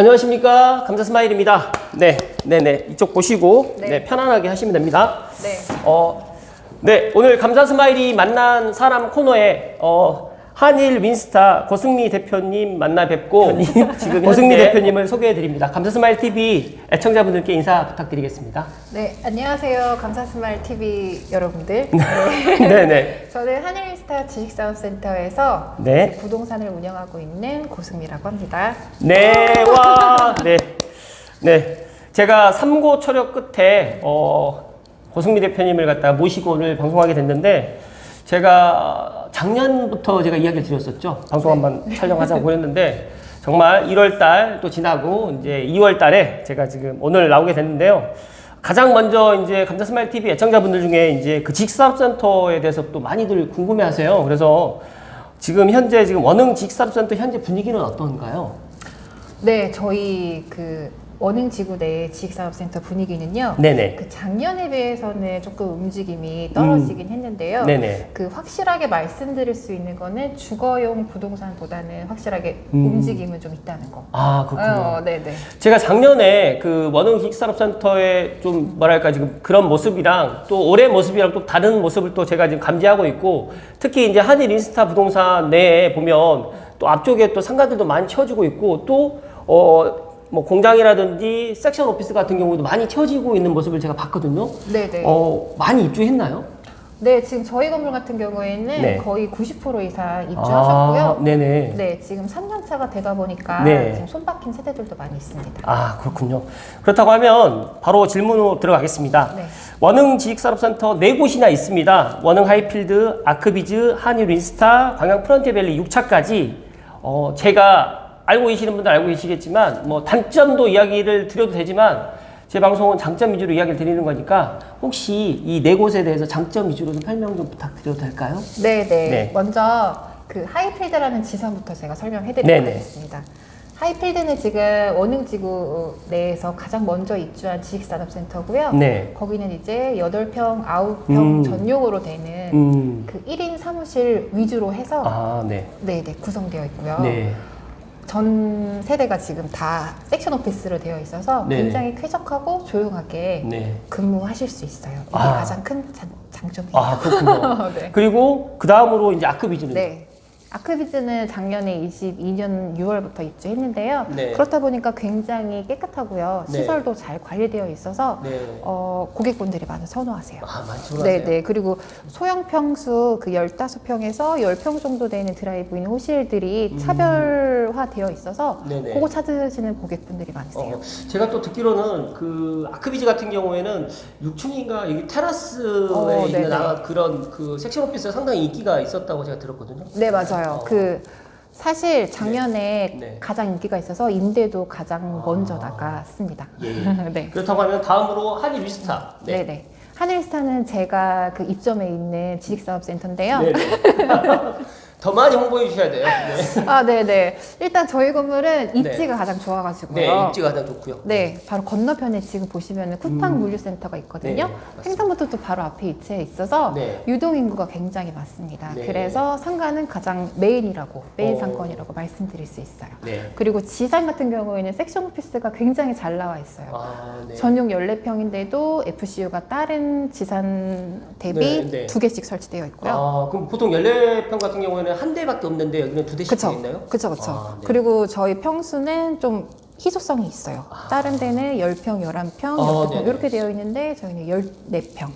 안녕하십니까 감자 스마일입니다. 네, 네, 네 이쪽 보시고 네. 네. 편안하게 하시면 됩니다. 네. 어, 네 오늘 감자 스마일이 만난 사람 코너에 어, 한일 윈스타 고승미 대표님 만나 뵙고 지금 고승미 대표님을 소개해 드립니다. 감자 스마일 TV 애청자분들께 인사 부탁드리겠습니다. 네, 안녕하세요. 감사스마일 TV 여러분들. 네, 네. 저는 하늘스타 지식사업센터에서 네. 부동산을 운영하고 있는 고승미라고 합니다. 네, 와, 네, 네. 제가 삼고 초력 끝에 어, 고승미 대표님을 갖다 모시고 오늘 방송하게 됐는데 제가 작년부터 제가 이야기를 드렸었죠. 방송 한번 촬영하자고 했는데 정말 1월 달 또 지나고 이제 2월 달에 제가 지금 오늘 나오게 됐는데요. 가장 먼저 이제 감자 스마일 TV 애청자분들 중에 이제 그 직사업센터에 대해서 또 많이들 궁금해하세요. 그래서 지금 현재 지금 원흥 직사업센터 현재 분위기는 어떤가요? 네, 저희 그 원흥 지구 내 지식사업센터 분위기는요. 네네. 그 작년에 비해서는 조금 움직임이 떨어지긴 했는데요. 음. 네네. 그 확실하게 말씀드릴 수 있는 거는 주거용 부동산보다는 확실하게 음. 움직임은 좀 있다는 거. 아 그렇군요. 어, 네, 네. 제가 작년에 그 원흥 기획산업센터의 좀 뭐랄까 지금 그런 모습이랑 또 올해 모습이랑 또 다른 모습을 또 제가 지금 감지하고 있고 특히 이제 한일 인스타 부동산 내에 보면 또 앞쪽에 또 상가들도 많이 채워지고 있고 또 어 뭐 공장이라든지 섹션 오피스 같은 경우도 많이 채워지고 있는 모습을 제가 봤거든요. 네, 네. 어 많이 입주했나요? 네, 지금 저희 건물 같은 경우에는 네. 거의 90% 이상 입주하셨고요. 아, 네네. 네, 지금 3년 차가 되다 보니까 네. 지금 손박힌 세대들도 많이 있습니다. 아 그렇군요. 그렇다고 하면 바로 질문으로 들어가겠습니다. 네. 원흥 지식산업센터 네 곳이나 있습니다. 원흥 하이필드, 아크비즈, 한일 인스타, 광양 프런티밸리 6차까지 어, 제가 알고 계시는 분들 알고 계시겠지만 뭐 단점도 이야기를 드려도 되지만 제 방송은 장점 위주로 이야기를 드리는 거니까 혹시 이 네 곳에 대해서 장점 위주로 좀 설명 좀 부탁드려도 될까요? 네, 네. 네. 먼저 그 하이필드라는 지상부터 제가 설명해 네, 네. 하이필드는 지금 원흥지구 내에서 가장 먼저 입주한 지식산업센터고요. 네. 거기는 이제 8평, 9평 음. 전용으로 되는 음. 그 1인 사무실 위주로 해서 아, 네. 네, 네, 구성되어 있고요. 네. 전 세대가 지금 다 섹션 오피스로 되어 있어서 네. 굉장히 쾌적하고 조용하게 네. 근무하실 수 있어요. 이게 아. 가장 큰 장, 장점이에요. 아, 그렇군요. 네. 그리고 그 다음으로 이제 아크 비즈는 네. 아크비즈는 작년에 22년 6월부터 입주했는데요. 네. 그렇다 보니까 굉장히 깨끗하고요. 네. 시설도 잘 관리되어 있어서 네. 어, 고객분들이 많이 선호하세요. 아, 많죠. 네, 네. 그리고 소형 평수 그 15평에서 10평 정도 되는 드라이브인 호실들이 차별화되어 있어서 음. 네네. 그거 찾으시는 고객분들이 많으세요. 어, 제가 또 듣기로는 그 아크비즈 같은 경우에는 6층인가 여기 테라스에 어, 있는 네네. 아, 그런 그 섹션 오피스 상당히 인기가 있었다고 제가 들었거든요. 네, 맞아요. 어. 그 사실 작년에 네. 가장 인기가 있어서 임대도 가장 아. 먼저 나갔습니다. 예. 네. 그렇다고 하면 다음으로 한일 위스타. 네, 네. 하늘스타는 제가 그 입점해 있는 지식사업센터인데요. 네. 더 많이 홍보해 주셔야 돼요. 네. 아, 네, 네. 일단 저희 건물은 네. 입지가 가장 좋아가지고요. 네, 입지가 가장 좋고요. 네, 바로 건너편에 지금 보시면 쿠팡 물류센터가 있거든요. 네, 맞습니다. 횡단보도도 바로 앞에 위치해 있어서 네. 유동 인구가 굉장히 많습니다. 네. 그래서 상가는 가장 메인이라고 메인 어. 상권이라고 말씀드릴 수 있어요. 네. 그리고 지상 같은 경우에는 섹션 오피스가 굉장히 잘 나와 있어요. 아, 네. 전용 14평인데도 FCU가 다른 지산 대비 네, 네. 두 개씩 설치되어 있고요. 아, 그럼 보통 14평 같은 경우에는 한 대밖에 없는데 여기는 두 대씩 그쵸, 되어 있나요? 그쵸, 그쵸. 아, 네. 그리고 저희 평수는 좀 희소성이 있어요. 다른 데는 10평, 11평, 아, 12평 네네. 이렇게 되어 있는데 저희는 14평.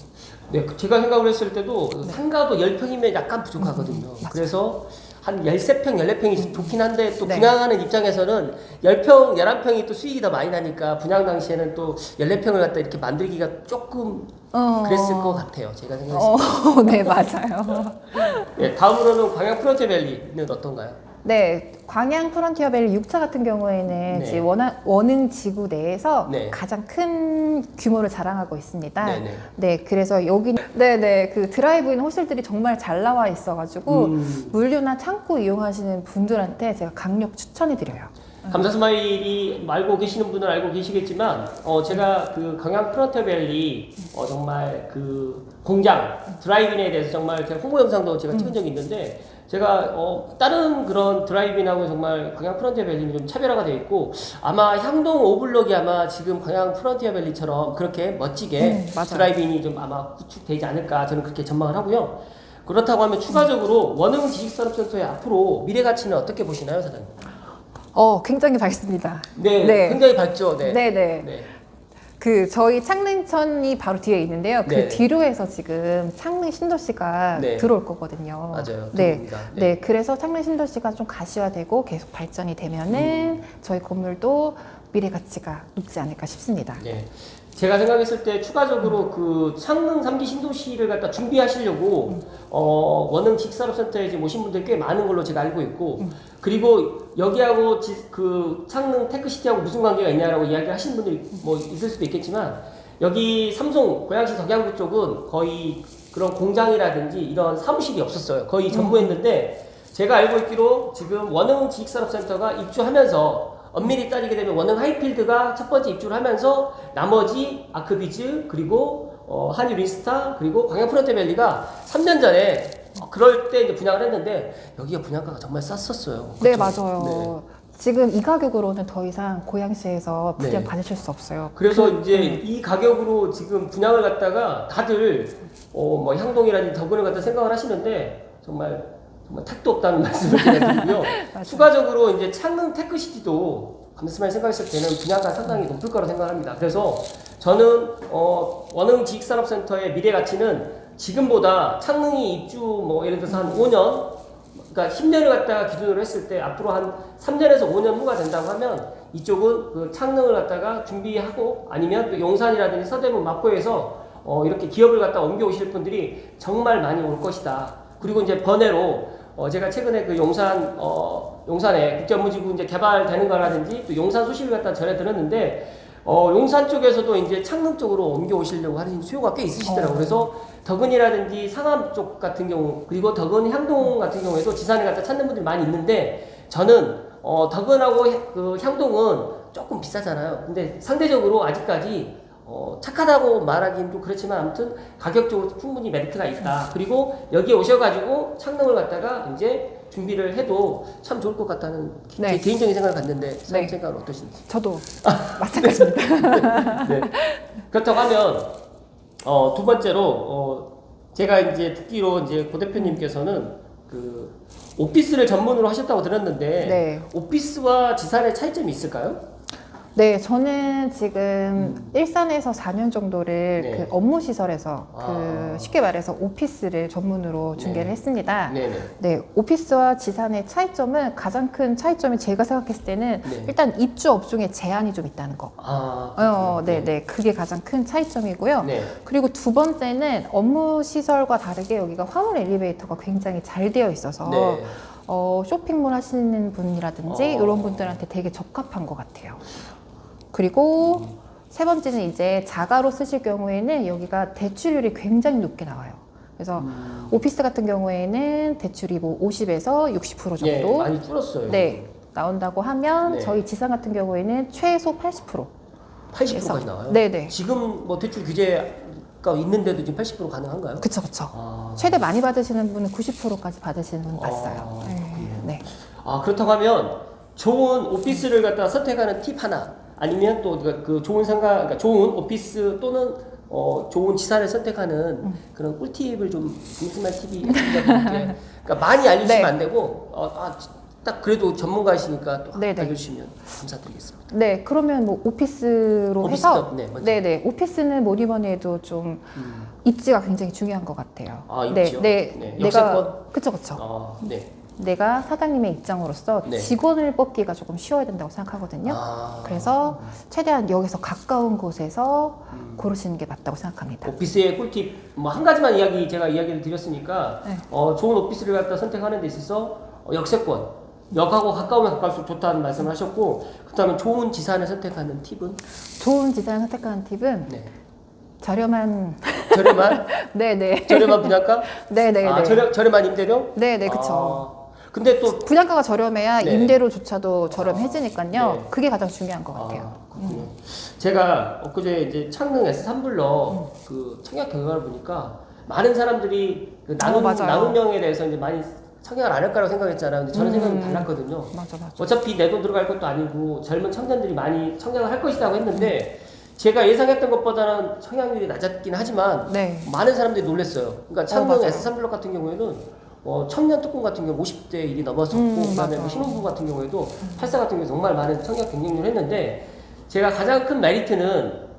네, 그 제가 생각을 했을 때도 상가도 10평이면 약간 부족하거든요. 그래서 한 13평, 14평이 좋긴 한데 또 네. 분양하는 입장에서는 10평, 11평이 또 수익이 더 많이 나니까 분양 당시에는 또 14평을 갖다 이렇게 만들기가 조금 어. 그랬을 것 같아요. 제가 생각했을 때. 어, 네, 맞아요. 네, 다음으로는 광양 프론트밸리는 어떤가요? 네, 광양 프론티어 밸리 6차 같은 경우에는 네. 지금 원하, 원흥 지구 내에서 네. 가장 큰 규모를 자랑하고 있습니다. 네 네. 네, 그래서 여기 네네 그 드라이브인 호실들이 정말 잘 나와 있어가지고 음. 물류나 창고 이용하시는 분들한테 제가 강력 추천해드려요. 감사 스마일이 알고 계시는 분은 알고 계시겠지만 어 제가 그 강양 프론트밸리 어 정말 그 공장 드라이빙에 대해서 정말 제가 홍보 영상도 제가 찍은 적이 있는데 제가 어, 다른 그런 드라이빙하고 정말 광양 프론티어 밸리는 좀 차별화가 되어 있고 아마 향동 오블록이 아마 지금 광양 프론티어 밸리처럼 그렇게 멋지게 음, 맞아요. 드라이빙이 좀 아마 구축되지 않을까 저는 그렇게 전망을 하고요. 그렇다고 하면 추가적으로 원흥 지식산업센터의 앞으로 미래 가치는 어떻게 보시나요, 사장님? 어, 굉장히 밝습니다. 네, 네. 굉장히 밝죠. 네. 네, 네. 네. 그 저희 창릉천이 바로 뒤에 있는데요. 그 네. 뒤로 해서 지금 창릉 신도시가 네. 들어올 거거든요. 맞아요. 네. 들어옵니다. 네. 그래서 창릉 신도시가 좀 가시화되고 계속 발전이 되면은 음. 저희 건물도 미래 가치가 높지 않을까 싶습니다. 네. 제가 생각했을 때 추가적으로 그 창릉 3기 신도시를 갖다 준비하시려고 어, 원흥 직산업센터에 지금 오신 분들 꽤 많은 걸로 제가 알고 있고 그리고 여기하고 지- 그 창릉 테크시티하고 무슨 관계가 있냐라고 이야기하시는 분들이 뭐 있을 수도 있겠지만 여기 삼성 고양시 덕양구 쪽은 거의 그런 공장이라든지 이런 사무실이 없었어요. 거의 전무했는데 제가 알고 있기로 지금 원흥 지식산업센터가 입주하면서 엄밀히 따지게 되면 원흥 하이필드가 첫 번째 입주를 하면서 나머지 아크비즈 그리고 어, 한유 린스타 그리고 광양 프론트밸리가 3년 전에 어, 그럴 때 이제 분양을 했는데 여기가 분양가가 정말 쌌었어요. 네, 그쵸? 맞아요. 지금 이 가격으로는 더 이상 고양시에서 분양 네. 받으실 수 없어요. 그래서 그- 이제 음. 이 가격으로 지금 분양을 갖다가 다들 어, 뭐 향동이라든지 덕분을 갖다 생각을 하시는데 정말 택도 없다는 말씀을 드리고요. 추가적으로 이제 창릉 테크시티도 감스만 생각했을 때는 분양가 상당히 높을 거라고 생각합니다. 그래서 저는 어, 원흥 지식산업센터의 미래 가치는 지금보다 창릉이 입주 뭐 예를 들어서 한 5년 그러니까 10년을 갖다가 기준으로 했을 때 앞으로 한 3년에서 5년 후가 된다고 하면 이쪽은 그 창릉을 갖다가 준비하고 아니면 또 용산이라든지 서대문 마포에서 어 이렇게 기업을 갖다 옮겨 오실 분들이 정말 많이 올 것이다. 그리고 이제 번외로 어 제가 최근에 그 용산 어 용산에 국제업무지구 이제 개발되는 거라든지 또 용산 소식을 갖다 전해 들었는데 어 용산 쪽에서도 이제 창릉 쪽으로 옮겨 오시려고 하는 수요가 꽤 있으시더라고요. 어. 그래서 덕은이라든지 상암 쪽 같은 경우 그리고 덕은 향동 같은 경우에도 지산을 갖다 찾는 분들이 많이 있는데 저는 어 덕은하고 향- 그 향동은 조금 비싸잖아요. 근데 상대적으로 아직까지 어 착하다고 말하기는 좀 그렇지만 아무튼 가격적으로 충분히 메리트가 있다. 그리고 여기에 오셔가지고 창릉을 갖다가 이제 준비를 해도 참 좋을 것 같다는 제 네. 개인적인 생각을 갖는데 네. 생각은 어떠신지? 저도 마찬가지입니다. 네. 그렇다고 하면 어, 두 번째로 어, 제가 이제 듣기로 이제 고 대표님께서는 그 오피스를 전문으로 하셨다고 들었는데 네. 오피스와 지산의 차이점이 있을까요? 네, 저는 지금 일산에서 4년 정도를 음. 네. 그 업무 시설에서 아. 그 쉽게 말해서 오피스를 전문으로 중개를 네. 했습니다. 네네. 네, 오피스와 지산의 차이점은 가장 큰 차이점이 제가 생각했을 때는 네. 일단 입주 업종에 제한이 좀 있다는 거. 아, 어, 그렇군요. 네, 네, 그게 가장 큰 차이점이고요. 네. 그리고 두 번째는 업무 시설과 다르게 여기가 화물 엘리베이터가 굉장히 잘 되어 있어서 네. 어, 쇼핑몰 하시는 분이라든지 어. 이런 분들한테 되게 적합한 것 같아요. 그리고 세 번째는 이제 자가로 쓰실 경우에는 여기가 대출률이 굉장히 높게 나와요. 그래서 음. 오피스 같은 경우에는 대출이 뭐 50에서 60% 예, 정도 많이 줄었어요. 네, 나온다고 하면 네. 저희 지산 같은 경우에는 최소 80%. 80%까지 나와요. 네네. 지금 뭐 대출 규제가 있는데도 지금 80% 가능한가요? 그쵸, 그쵸. 아, 최대 많이 받으시는 분은 90%까지 받으시는 분 봤어요. 아, 네. 네. 아 그렇다고 하면 좋은 오피스를 갖다 선택하는 팁 하나 아니면 또 그 좋은 상가 그러니까 좋은 오피스 또는 어 좋은 지산을 선택하는 음. 그런 꿀팁을 좀 궁금한 팁이 그러니까 많이 알려주시면 네. 안 되고 어딱 그래도 전문가이시니까 또 네네. 알려주시면 감사드리겠습니다. 네, 그러면 뭐 오피스로 오피스 해서 네, 먼저. 네네 오피스는 뭐니 뭐니 해도 좀 음. 입지가 굉장히 중요한 것 같아요. 아, 네, 입지요? 네, 네, 내가 역세권? 그쵸 그쵸. 아, 네. 내가 사장님의 입장으로서 네. 직원을 뽑기가 조금 쉬워야 된다고 생각하거든요. 아, 그래서 최대한 여기서 가까운 곳에서 음. 고르시는 게 맞다고 생각합니다. 오피스의 꿀팁 뭐 한 가지만 이야기 제가 이야기를 드렸으니까 네. 어, 좋은 오피스를 갖다 선택하는 데 있어서 어, 역세권 역하고 가까우면 가까울수록 좋다는 말씀을 하셨고 그렇다면 좋은 지산을 선택하는 팁은 좋은 디자인 선택하는 팁은 네. 저렴한 저렴한 네네 저렴한 분양가 네네네 아, 저렴 저렴한 임대료 네네 그쵸. 아, 근데 또 분양가가 저렴해야 네. 임대료조차도 저렴해지니까요. 네. 그게 가장 중요한 것 같아요. 아, 그렇군요. 제가 엊그제 이제 창릉 S3블럭 그 청약 결과를 보니까 많은 사람들이 그 나눔 어, 맞아요. 나눔형에 대해서 이제 많이 청약을 안 할까라고 생각했잖아요. 근데 저는 음. 생각이 달랐거든요. 맞아 맞아. 어차피 내 돈 들어갈 것도 아니고 젊은 청년들이 많이 청약을 할 것이라고 했는데 제가 예상했던 것보다는 청약률이 낮았긴 하지만 네. 많은 사람들이 놀랐어요. 그러니까 창릉 맞아요. S3 블록 같은 경우에는 어, 청년 특공 같은 경우 50대 일이 넘었었고 음, 그다음에. 뭐 신혼부부 같은 경우에도 84 같은 경우 정말 많은 청약 경쟁률을 했는데 제가 가장 큰 메리트는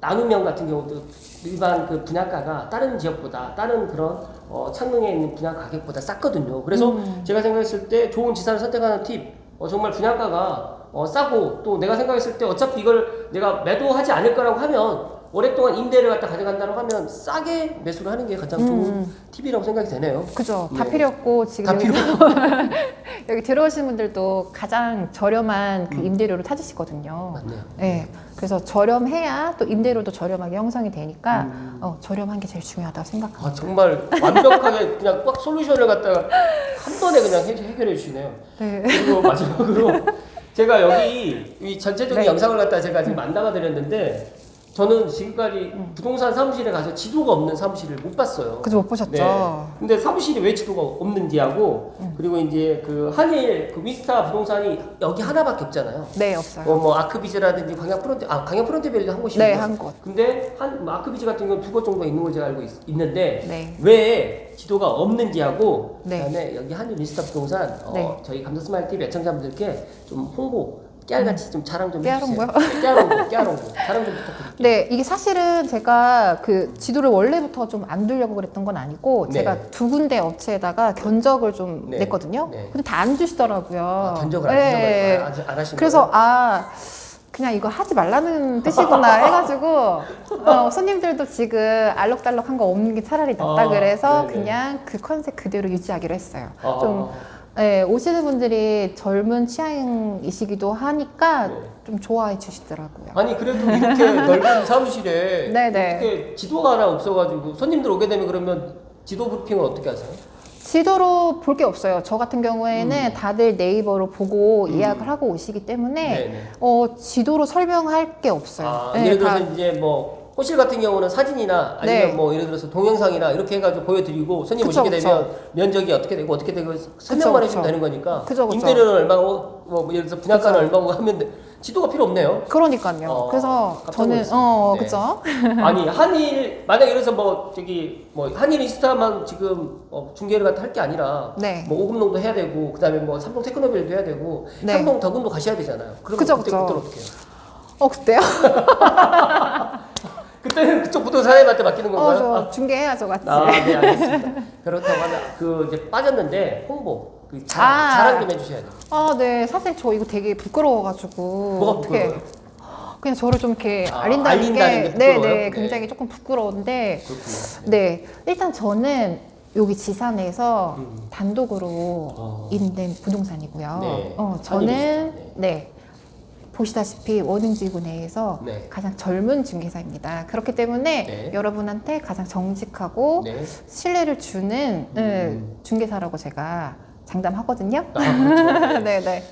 나눔형 같은 경우도 일반 그 분양가가 다른 지역보다 다른 그런 어, 창릉에 있는 분양 가격보다 쌌거든요. 그래서 음. 제가 생각했을 때 좋은 지산을 선택하는 팁, 어, 정말 분양가가 어, 싸고 또 내가 생각했을 때 어차피 이걸 내가 매도하지 않을 거라고 하면 오랫동안 임대를 갖다 가져간다고 하면 싸게 매수를 하는 게 가장 좋은 음. 팁이라고 생각이 되네요. 그죠. 다 네. 필요 없고 지금 다 필요 여기 들어오신 분들도 가장 저렴한 그 임대료를 찾으시거든요. 맞네요. 네. 그래서 저렴해야 또 임대료도 저렴하게 형성이 되니까 음. 어, 저렴한 게 제일 중요하다고 생각합니다. 아 정말 완벽하게 그냥 꽉 솔루션을 갖다가 한 번에 그냥 해, 해결해 주시네요. 네. 그리고 마지막으로 제가 여기 이 전체적인 네. 영상을 갖다 제가 지금 안 담아 드렸는데 저는 지금까지 음. 부동산 사무실에 가서 지도가 없는 사무실을 못 봤어요. 그죠 못 보셨죠? 네. 근데 사무실이 왜 지도가 없는지 하고 음. 그리고 이제 그 한일 그 위스타 부동산이 여기 하나밖에 없잖아요. 네 없어요. 어, 뭐 아크비즈라든지 광양 프론트 아 광양 프론트밸리도 한 곳이 네 있고 한 곳. 근데 한뭐 아크비즈 같은 경우는 두곳 정도 있는 걸 제가 알고 있, 있는데 네. 왜 지도가 없는지 하고 네. 그다음에 여기 한일 리스타 부동산 어, 네. 저희 감사 스마일 TV 애청자분들께 좀 홍보 깨알같이 좀 자랑 좀 깨알 해주세요. 홍보요? 네, 깨알 홍보, 깨알 홍보 자랑 좀 부탁드릴게요. 네, 이게 사실은 제가 그 지도를 원래부터 좀 안 두려고 그랬던 건 아니고 네. 제가 두 군데 업체에다가 견적을 좀 네. 냈거든요. 네. 근데 다 안 주시더라고요. 아, 견적을 안 네. 하신 거예요? 안, 안 하신 그래서 거예요? 아 그냥 이거 하지 말라는 뜻이구나 해가지고 어, 손님들도 지금 알록달록한 거 없는 게 차라리 낫다 아, 그래서 네네. 그냥 그 컨셉 그대로 유지하기로 했어요. 아, 좀 네, 오시는 분들이 젊은 취향이시기도 하니까 네. 좀 좋아해 주시더라고요. 아니 그래도 이렇게 넓은 사무실에 네네. 이렇게 지도가 하나 없어가지고 손님들 오게 되면 그러면 지도 브리핑을 어떻게 하세요? 지도로 볼 게 없어요. 저 같은 경우에는 다들 네이버로 보고 음. 예약을 하고 오시기 때문에 네네. 어, 지도로 설명할 게 없어요. 아, 네, 예를 들어서 다- 이제 뭐 호실 같은 경우는 사진이나 아니면 네. 뭐 예를 들어서 동영상이나 이렇게 해가지고 보여드리고 손님 그쵸, 오시게 그쵸. 되면 면적이 어떻게 되고 어떻게 되고 설명만 해주면 그쵸. 되는 거니까 그쵸, 그쵸. 임대료는 얼마고 뭐 예를 들어서 분양가는 얼마고 하면 돼. 지도가 필요 없네요. 그러니까요. 어, 그래서 저는 놀랐습니다. 어 네. 그죠. 아니 한일 만약 이래서 뭐 저기 뭐 한일 인스타만 지금 어, 중계를 갖다 할 게 아니라 네. 뭐 오금농도 해야 되고 그다음에 뭐 삼성 테크노빌도 해야 되고 네. 향동 더군도 가셔야 되잖아요. 그럼 그쵸, 그때 그쵸. 그때 어떻게 해요? 어 그때요? 그때는 그쪽 부동산한테 맡기는 어 건가요? 저 중개해야죠 같이. 아, 네, 알겠습니다. 그렇다고 하면 그 이제 빠졌는데 홍보 그 자, 아. 자랑 좀 해주셔야 돼요. 아, 네. 사실 저 이거 되게 부끄러워가지고. 뭐가 어떻게 부끄러워요? 그냥 저를 좀 이렇게 아, 알린다는, 알린다는 게 게, 네, 부끄러워요? 네, 네. 굉장히 조금 부끄러운데, 그렇군요. 네. 일단 저는 여기 지산에서 음. 단독으로 어. 있는 부동산이고요. 네. 어, 저는, 있습니다. 네. 보시다시피 원흥지구 내에서 네. 가장 젊은 중개사입니다. 그렇기 때문에 네. 여러분한테 가장 정직하고 네. 신뢰를 주는 네, 음. 중개사라고 제가 장담하거든요. 아, 그렇죠. 네, 네.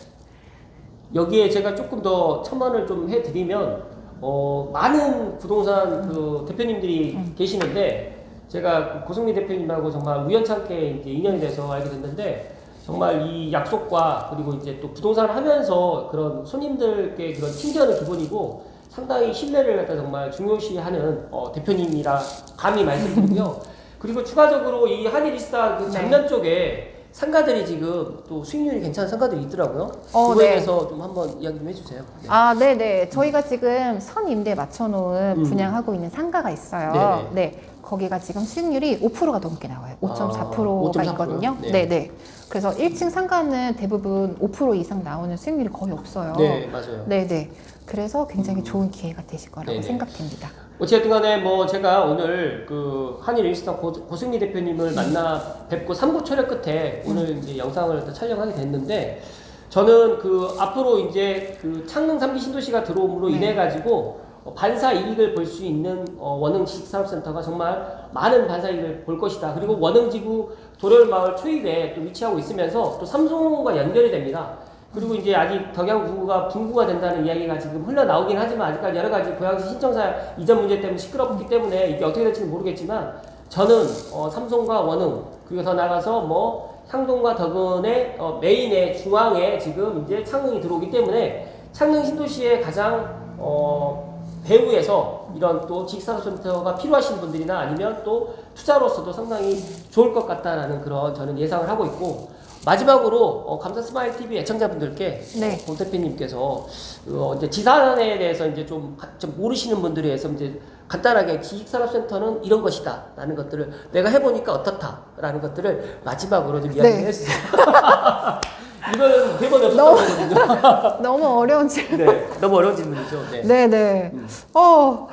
여기에 제가 조금 더 첨언을 좀 해드리면 어, 많은 부동산 그 대표님들이 음. 계시는데 제가 그 고승미 대표님하고 정말 우연찮게 이제 인연이 돼서 알게 됐는데 정말 이 약속과 그리고 이제 또 부동산을 하면서 그런 손님들께 그런 친절은 기본이고 상당히 신뢰를 갖다 정말 중요시하는 어, 대표님이라 감히 말씀드리고요. 그리고 추가적으로 이 한일이스타 그 네. 작년 쪽에 상가들이 지금 또 수익률이 괜찮은 상가들이 있더라고요. 어, 그거에 네. 대해서 좀 한번 이야기 좀 해주세요. 네. 아, 네네. 저희가 지금 선임대 맞춰놓은 음. 분양하고 있는 상가가 있어요. 네네. 네. 거기가 지금 수익률이 5%가 넘게 나와요. 5.4%가 아, 5.4%요? 있거든요. 네. 네 네. 그래서 1층 상가는 대부분 5% 이상 나오는 수익률이 거의 없어요. 네, 맞아요. 네네. 그래서 굉장히 좋은 기회가 되실 거라고 네네. 생각됩니다. 어쨌든 간에 뭐 제가 오늘 그 한일 인스타 고, 고승미 대표님을 만나 뵙고 삼고 철회 끝에 오늘 이제 영상을 또 촬영하게 됐는데 저는 그 앞으로 이제 그 창릉 3기 신도시가 들어옴으로 네. 인해 가지고 어, 반사 이익을 볼 수 있는 어, 원흥 지식산업센터가 정말 많은 반사 이익을 볼 것이다. 그리고 원흥지구 도련마을 초입에 또 위치하고 있으면서 또 삼성과 연결이 됩니다. 그리고 이제 아직 덕양구가 분구가 된다는 이야기가 지금 흘러나오긴 하지만 아직까지 여러 가지 고양시 신청사 이전 문제 때문에 시끄럽기 때문에 이게 어떻게 될지는 모르겠지만 저는 어, 삼성과 원흥 그리고 더 나가서 뭐 향동과 덕은의 어, 메인의 중앙에 지금 이제 창릉이 들어오기 때문에 창릉 신도시의 가장 어, 배후에서 이런 또 직사업센터가 필요하신 분들이나 아니면 또 투자로서도 상당히 좋을 것 같다라는 그런 저는 예상을 하고 있고 마지막으로 어, 감사 스마일 TV 애청자분들께 네. 공 대표님께서 어, 이제 지산에 대해서 이제 좀, 가- 좀 모르시는 분들에 대해서 이제 간단하게 기익산업센터는 이런 것이다라는 것들을 내가 해보니까 어떻다라는 것들을 마지막으로 좀 이야기해 네. 주세요. 이거는 대본에 없었던 거거든요. 너무 어려운 질문. 네, 너무 어려운 질문이죠. 네. 네네. 음. 어,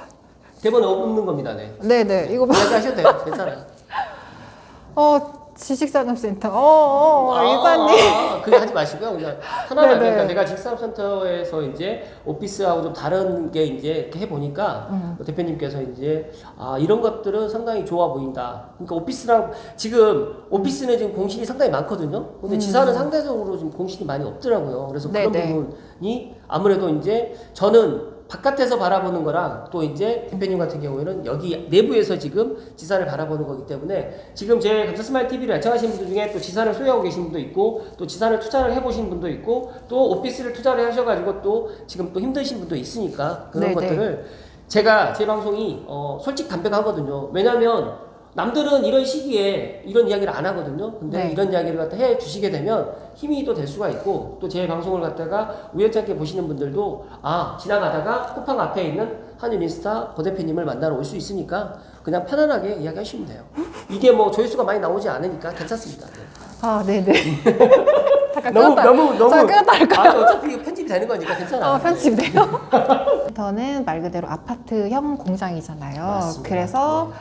대본에 없는 겁니다. 네. 네네. 이거 봐. 이야기 하셔도 돼요. 괜찮아요. 어, 지식산업센터. 어, 어, 어, 일반님. 아, 그거 하지 마시고요. 그냥 편안하게. 네네. 그러니까 내가 직사업센터에서 이제 오피스하고 좀 다른 게 이제 이렇게 해보니까 음. 대표님께서 이제 아, 이런 것들은 상당히 좋아 보인다. 그러니까 오피스랑 지금 오피스는 지금 공실이 상당히 많거든요. 근데 지사는 상대적으로 좀 공실이 많이 없더라고요. 그래서 그런 음. 네네. 부분이 아무래도 이제 저는 바깥에서 바라보는 거랑 또 이제 대표님 같은 경우에는 여기 내부에서 지금 지산을 바라보는 거기 때문에 지금 제 감사 스마일 TV를 애청하시는 분들 중에 또 지산을 소유하고 계신 분도 있고 또 지산을 투자를 해보신 분도 있고 또 오피스를 투자를 하셔가지고 또 지금 또 힘드신 분도 있으니까 그런 네네. 것들을 제가 제 방송이 어, 솔직 담백하거든요. 왜냐하면 남들은 이런 시기에 이런 이야기를 안 하거든요. 근데 네. 이런 이야기를 갖다 해 주시게 되면 힘이 또 될 수가 있고 또 제 방송을 갖다가 우연찮게 보시는 분들도 아 지나가다가 쿠팡 앞에 있는 한일 인스타 고 대표님을 만나러 올 수 있으니까 그냥 편안하게 이야기하시면 돼요. 이게 뭐 조회수가 많이 나오지 않으니까 괜찮습니다. 네. 아, 네네. 잠깐 너무 끊었다. 너무 너무 자, 끊었다 할까? 아, 어차피 편집이 되는 거니까 괜찮아요. 어, 편집돼요. 저는 말 그대로 아파트형 공장이잖아요. 맞습니다. 그래서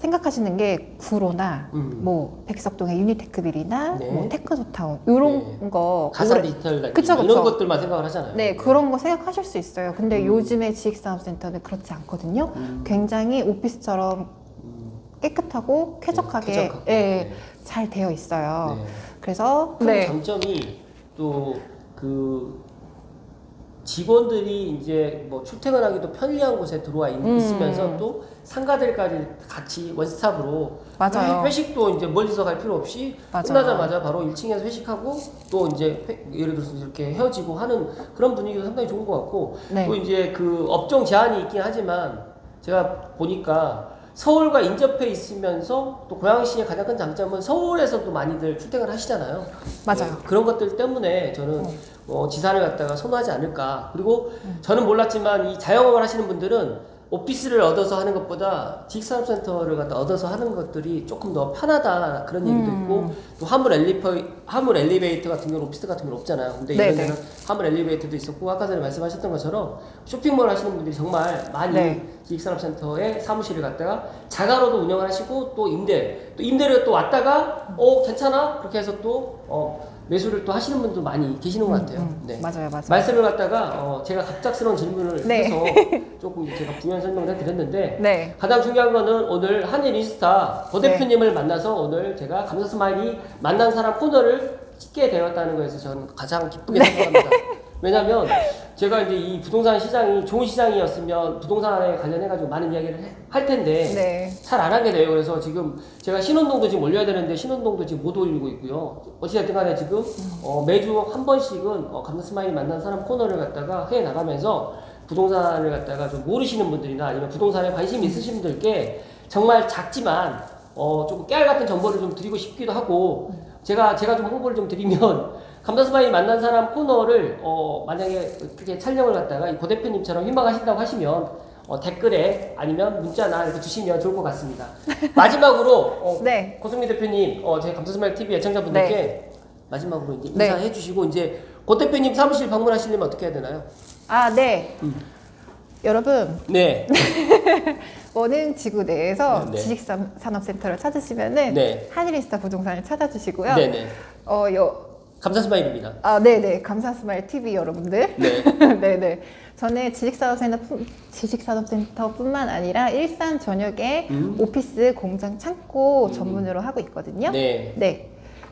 생각하시는 게 구로나 음. 뭐 백석동의 유니테크빌이나 네. 뭐 테크노타운 이런 거 가사 디지털 같은 그쵸, 거, 그쵸. 이런 것들만 생각을 하잖아요. 네 그런 거 생각하실 수 있어요. 근데 음. 요즘의 지식산업센터는 그렇지 않거든요. 음. 굉장히 오피스처럼 음. 깨끗하고 쾌적하게 쾌적하고. 예, 네. 잘 되어 있어요. 네. 그래서 큰 네. 장점이 또 그 직원들이 이제 뭐 출퇴근하기도 편리한 곳에 들어와 있, 음. 있으면서 또 상가들까지 같이 원스톱으로 맞아요. 회- 회식도 이제 멀리서 갈 필요 없이 맞아요. 끝나자마자 바로 1층에서 회식하고 또 이제 회- 예를 들어서 이렇게 헤어지고 하는 그런 분위기도 상당히 좋은 것 같고 네. 또 이제 그 업종 제한이 있긴 하지만 제가 보니까 서울과 인접해 있으면서 또 고양시의 가장 큰 장점은 서울에서도 많이들 출퇴근을 하시잖아요. 맞아요. 네, 그런 것들 때문에 저는 네. 어, 지산을 갖다가 선호하지 않을까. 그리고 저는 몰랐지만 이 자영업을 하시는 분들은 오피스를 얻어서 하는 것보다 지식산업센터를 갖다 얻어서 하는 것들이 조금 더 편하다 그런 얘기도 음. 있고 또 화물 엘리베 화물 엘리베이터 같은 경우는 오피스 같은 경우는 없잖아요. 근데 네네. 이런 데는 화물 엘리베이터도 있었고 아까 전에 말씀하셨던 것처럼 쇼핑몰 하시는 분들이 정말 많이 네. 기획산업센터에 사무실을 갖다가 자가로도 운영을 하시고 또 임대 또 임대를 또 왔다가 어 괜찮아 그렇게 해서 또 어, 매수를 또 하시는 분도 많이 계시는 것 같아요. 음, 네. 맞아요, 맞아요. 말씀을 갖다가 어, 제가 갑작스러운 질문을 네. 해서 조금 제가 부연 설명을 해드렸는데 네. 가장 중요한 거는 오늘 한일 인스타 고 네. 대표님을 만나서 오늘 제가 감사 스마일이 만난 사람 코너를 찍게 되었다는 거에서 저는 가장 기쁘게 네. 생각합니다. 왜냐면 제가 이제 이 부동산 시장이 좋은 시장이었으면 부동산에 관련해가지고 많은 이야기를 해- 할 텐데 네. 잘 안 하게 돼요. 그래서 지금 제가 신혼동도 지금 올려야 되는데 신혼동도 지금 못 올리고 있고요. 어찌됐든 간에 지금 어, 매주 한 번씩은 어, 감사 스마일이 만난 사람 코너를 갖다가 해 나가면서 부동산을 갖다가 좀 모르시는 분들이나 아니면 부동산에 관심 있으신 분들께 정말 작지만 어, 조금 깨알 같은 정보를 좀 드리고 싶기도 하고 제가 제가 좀 홍보를 좀 드리면 감사스마이 만난 사람 코너를 어, 만약에 그렇게 촬영을 갖다가 이고 대표님처럼 희망하신다고 하시면 어, 댓글에 아니면 문자나 이렇게 주시면 좋을 것 같습니다. 마지막으로 어, 네. 고승미 대표님, 어, 저희 감사스마일 TV 애청자분들께 마지막으로 이제 네. 인사해 주시고 이제 고 대표님 사무실 방문하시려면 어떻게 해야 되나요? 아, 네. 음. 여러분, 네, 원흥 지구 내에서 네, 네. 지식산업센터를 찾으시면은 네. 한일인스타 부동산을 찾아주시고요. 네, 네. 어, 여, 감사 스마일입니다. 아, 네네. 감사스마일 TV 여러분들. 네, 네네. 저는 지식산업센터, 지식산업센터뿐만 아니라 일산 전역에 음. 오피스, 공장, 창고 음. 전문으로 하고 있거든요. 네. 네.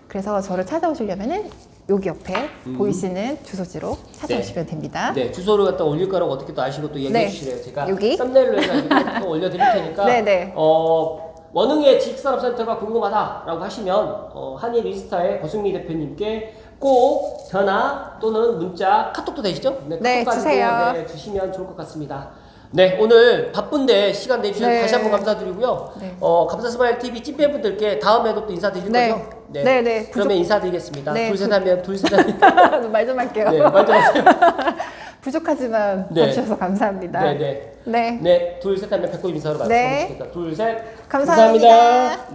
그래서 저를 찾아오시려면은 여기 옆에 음. 보이시는 주소지로 찾아오시면 됩니다. 네, 주소를 갖다 올릴 거라고 어떻게 또 아시고 또 얘기해 네. 주시래요. 제가 여기? 썸네일로 해가지고 또 올려드릴 테니까. 네, 네. 어, 원흥의 직산업센터가 궁금하다라고 하시면 어, 한일 인스타에 고승미 대표님께 꼭 전화 또는 문자, 카톡도 되시죠? 네, 카톡 주세요. 가지고, 네, 주시면 좋을 것 같습니다. 네, 오늘 바쁜데 시간 내주셔서 네. 다시 한번 감사드리고요. 네. 어, 감사스마일 TV 찐팬분들께 다음에도 또 인사드릴 네. 거죠? 네, 네. 그러면 인사드리겠습니다. 네, 둘, 셋 부- 하면 둘, 셋 하면. 말 좀 할게요. 네, 먼저 하세요. 부족하지만 네. 봐주셔서 감사합니다. 네, 네. 네. 네, 둘, 셋 하면 배꼽 인사로 네. 말씀드리겠습니다. 둘, 셋. 감사합니다.